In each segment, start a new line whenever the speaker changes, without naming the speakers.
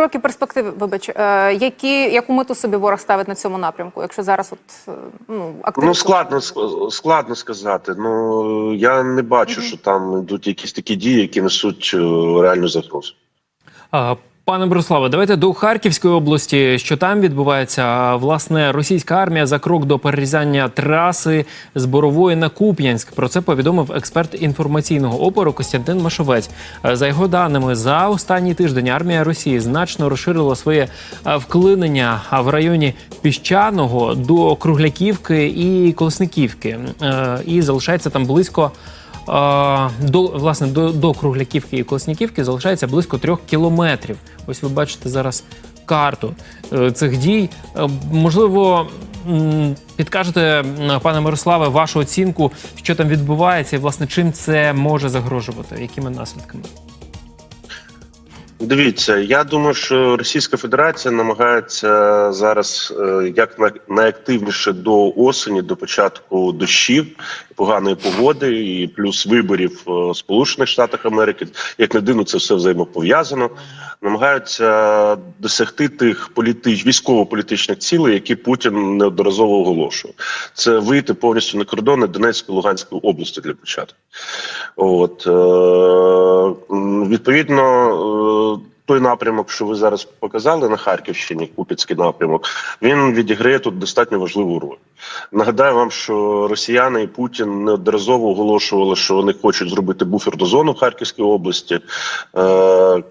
широкі перспективи, вибач, е, які яку мету собі ворог ставить на цьому напрямку, якщо зараз от е, ну активно
Ну складно складно сказати. Ну я не бачу, що там йдуть якісь такі дії, які несуть е, реальну загрозу.
Пане Бориславе, давайте до Харківської області. Що там відбувається? Власне, російська армія за крок до перерізання траси з Борової на Куп'янськ. Про це повідомив експерт інформаційного опору Костянтин Машовець. За його даними, за останній тиждень армія Росії значно розширила своє вклинення в районі піщаного до Кругляківки і Колесниківки. Е, І залишається там близько. До власне до, до Кругляківки і Колесніківки залишається близько трьох кілометрів. Ось ви бачите зараз карту е, цих дій. Е, Можливо, підкажете, пане Мирославе, вашу оцінку, що там відбувається, і власне чим це може загрожувати, якими наслідками?
Дивіться, я думаю, що Російська Федерація намагається зараз е, як на- найактивніше до осені, до початку дощів, поганої погоди і плюс виборів е, в Сполучених Штатах Америки. Як не дивно, це все взаємопов'язано. Намагаються досягти тих політич... військово-політичних цілей, які Путін неодноразово оголошував. Це вийти повністю на кордони Донецької Луганської області для початку. От е, відповідно, е, той напрямок, що ви зараз показали на Харківщині, Куп'янський напрямок, він відіграє тут достатньо важливу роль. Нагадаю вам, що росіяни і Путін неодноразово оголошували, що вони хочуть зробити буферну зону в Харківській області. Е, е,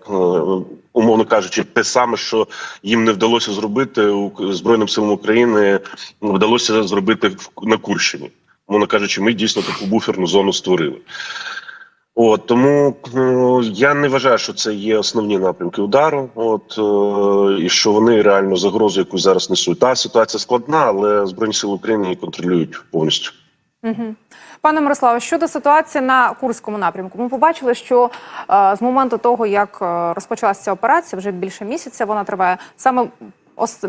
умовно кажучи, те саме, що їм не вдалося зробити у Збройним силам України, вдалося зробити на Курщині. Мовно кажучи, ми дійсно таку буферну зону створили. От тому е, я не вважаю, що це є основні напрямки удару. От е, і що вони реально загрозу, яку зараз несуть. Та ситуація складна, але збройні сили України її контролюють повністю.
Угу. Пане Мирославе, щодо ситуації на Курському напрямку, ми побачили, що е, з моменту того, як е, розпочалася ця операція, вже більше місяця вона триває саме.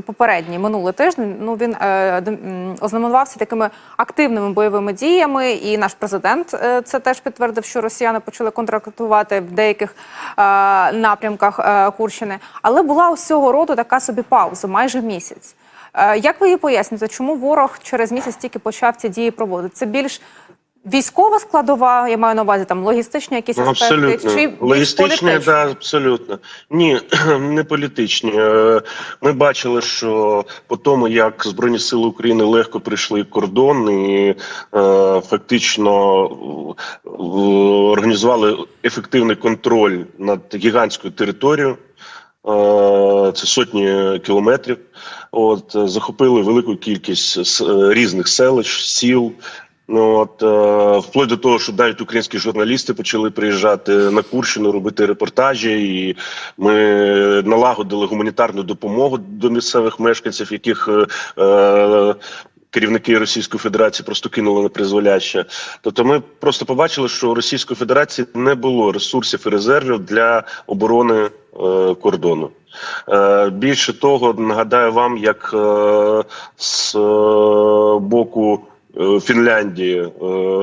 Попередній минулий тиждень ну він е, ознаменувався такими активними бойовими діями, і наш президент е, це теж підтвердив, що росіяни почали контрактувати в деяких е, напрямках Курщини. Але була ось цього роду така собі пауза, майже місяць. Як ви її поясните, чому ворог через місяць тільки почав ці дії проводити? Це більш військова складова, я маю на увазі там логістичні якісь аспекти,
абсолютно
чи
логістичні, да, абсолютно ні, не політичні. Е, Ми бачили, що по тому, як Збройні Сили України легко прийшли кордон і е, фактично організували ефективний контроль над гігантською територією. Е, Це сотні кілометрів. От захопили велику кількість різних селищ, сіл. Ну от е, вплоть до того, що навіть українські журналісти почали приїжджати на Курщину, робити репортажі, і ми налагодили гуманітарну допомогу до місцевих мешканців, яких е, е, керівники Російської Федерації просто кинули на призволяще. Тобто, ми просто побачили, що у Російської Федерації не було ресурсів і резервів для оборони е, кордону. Е, Більше того, нагадаю вам, як е, з боку Фінляндії е,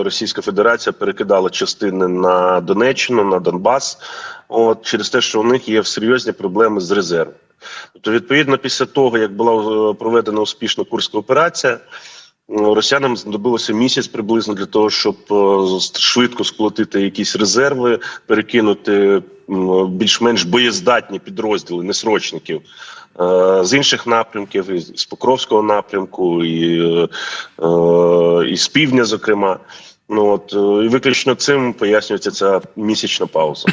Російська Федерація перекидала частини на Донеччину, на Донбас, от через те, що у них є серйозні проблеми з резервом. Тобто, відповідно, після того, як була е, проведена успішна курська операція. Росіянам знадобилося місяць приблизно для того, щоб е, швидко сколотити якісь резерви, перекинути більш-менш боєздатні підрозділи несрочників е, з інших напрямків, з Покровського напрямку, і, е, і з півдня, зокрема. Ну от і виключно цим пояснюється ця місячна пауза.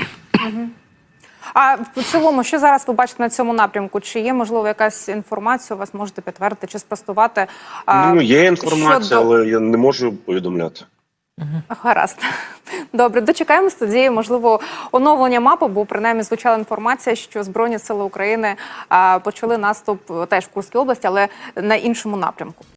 А в цілому, що зараз ви бачите на цьому напрямку? Чи є можливо якась інформація? У вас можете підтвердити чи спростувати? а,
Ну є інформація,
щодо-
але я не можу повідомляти.
Гаразд. Добре, дочекаємось тоді, можливо, оновлення мапи, бо принаймні звучала інформація, що Збройні сили України а, почали наступ теж в Курській області, але на іншому напрямку.